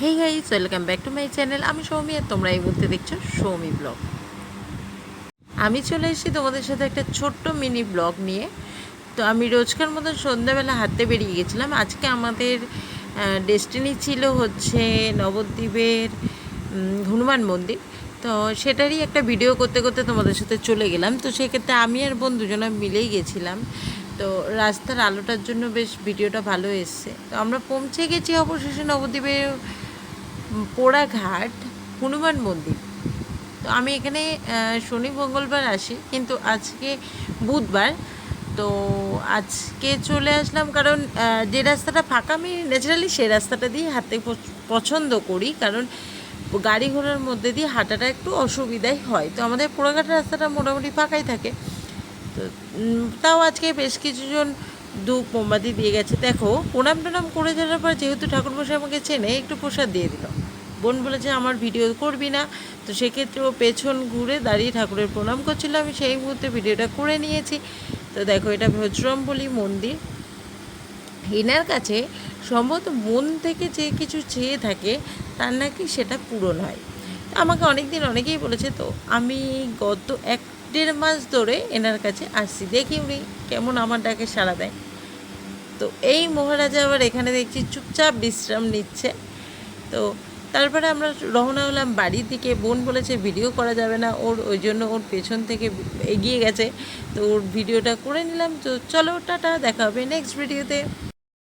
Hey guys welcome back to my channel আমি সৌমি আর তোমরা এই মুহূর্তে দেখছ সৌমি ব্লগ। আমি চলে এসেছি তোমাদের সাথে একটা ছোট্ট মিনি ব্লগ নিয়ে। তো আমি রোজকার মতন সন্ধ্যাবেলা হাঁটতে বেরিয়ে গেছিলাম। আজকে আমাদের ডেস্টিনি ছিল হচ্ছে নবদ্বীপের হনুমান মন্দির। তো সেটারই একটা ভিডিও করতে করতে তোমাদের সাথে চলে গেলাম। তো সেক্ষেত্রে আমি আর বোন দুজনে মিলেই গেছিলাম। তো রাস্তার আলোটার জন্য বেশ ভিডিওটা ভালো এসছে। তো আমরা পৌঁছে গেছি অবশেষে নবদ্বীপের পোড়াঘাট, হনুমান মন্দির। তো আমি এখানে শনি, মঙ্গলবার আসি, কিন্তু আজকে বুধবার। তো আজকে চলে আসলাম কারণ যে রাস্তাটা ফাঁকা, আমি ন্যাচারালি সেই রাস্তাটা দিয়ে হাঁটতে পছ- পছন্দ করি। কারণ গাড়ি ঘোড়ার মধ্যে দিয়ে হাঁটাটা একটু অসুবিধাই হয়। তো আমাদের পোড়াঘাটের রাস্তাটা মোটামুটি ফাঁকাই থাকে। তো তাও আজকে বেশ কিছুজন ধূপ মোমবাতি দিয়ে গেছে। দেখো, প্রণাম টনাম করে যাওয়ার পর যেহেতু ঠাকুর ঠাকুরমশাই আমাকে চেনে, একটু প্রসাদ দিয়ে দিল। বোন বলেছে, আমার ভিডিও করবি না। তো সেক্ষেত্রে ও পেছন ঘুরে দাঁড়িয়ে ঠাকুরের প্রণাম করছিল। আমি সেই মুহূর্তে ভিডিওটা করে নিয়েছি। তো দেখো, এটা বলি মন্দির। এনার কাছে সম্ভবত মন থেকে যে কিছু চেয়ে থাকে, তার নাকি সেটা পূরণ হয়। আমাকে অনেক দিন অনেকেই বলেছে, তো আমি গত এক দেড় মাস ধরে এনার কাছে আসছি। দেখি উনি কেমন আমার ডাকে সাড়া দেয়। তো এই মহারাজা আবার এখানে দেখছি চুপচাপ বিশ্রাম নিচ্ছে। তো তারপরে আমরা রওনা হলাম বাড়ির দিকে। বোন বলেছে ভিডিও করা যাবে না, ওর ওই জন্য ওর পেছন থেকে এগিয়ে গেছে। তো ওর ভিডিওটা করে নিলাম। তো চলো, টাটা, দেখা হবে নেক্সট ভিডিওতে